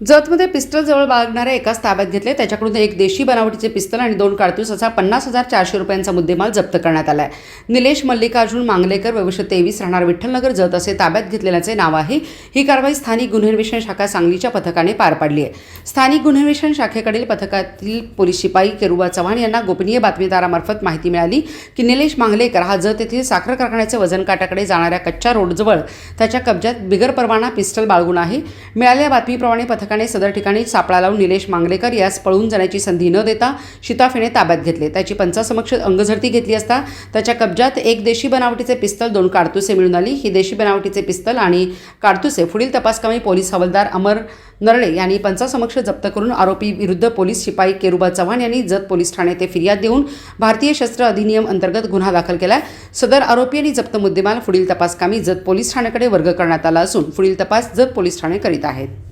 जतमध्ये pistol जवळ बाळगणाऱ्या एकाच ताब्यात घेतले. त्याच्याकडून एक देशी बनावटीचे पिस्तल आणि दोन काडतूस असा पन्नास हजार चारशे रुपयांचा मुद्देमाल जप्त करण्यात आला आहे निलेश मल्लिकार्जुन मांगलेकर वर्ष तेवीस राहणार विठ्ठलनगर जत असे ताब्यात घेतलेल्याचे नाव आहे. ही कारवाई स्थानिक गुन्हे अन्वेषण शाखा सांगलीच्या पथकाने पार पाडली आहे. स्थानिक गुन्हे अन्वेषण शाखेकडील पथकातील पोलीस शिपाई केरुबा चव्हाण यांना गोपनीय बातमीदारामार्फत माहिती मिळाली की निलेश मांगलेकर हा जत येथील साखर कारखान्याचे वजन काटाकडे जाणाऱ्या कच्च्या रोडजवळ त्याच्या कब्जात बिगर परवाना पिस्टल बाळगून आहे. मिळालेल्या बातमीप्रमाणे पथक पथकाने सदर ठिकाणी सापळा लावून निलेश मांगलेकर यास पळून जाण्याची संधी न देता शिताफीने ताब्यात घेतले त्याची पंचासमक्ष अंगझडती घेतली असता त्याच्या कब्जात एक देशी बनावटीचे पिस्तल दोन काडतुसे मिळून आली ही देशी बनावटीचे पिस्तल आणि काडतुसे पुढील तपासकामी पोलीस हवालदार अमर नरळे यांनी पंचासमक्ष जप्त करून आरोपी विरुद्ध पोलीस शिपाई केरुबा चव्हाण यांनी जत पोलीस ठाणे ते फिर्याद देऊन भारतीय शस्त्र अधिनियम अंतर्गत गुन्हा दाखल केला सदर आरोपी आणि जप्त मुद्देमाल पुढील तपासकामी जत पोलीस ठाण्याकडे वर्ग करण्यात आला असून पुढील तपास जत पोलीस ठाणे करीत आहेत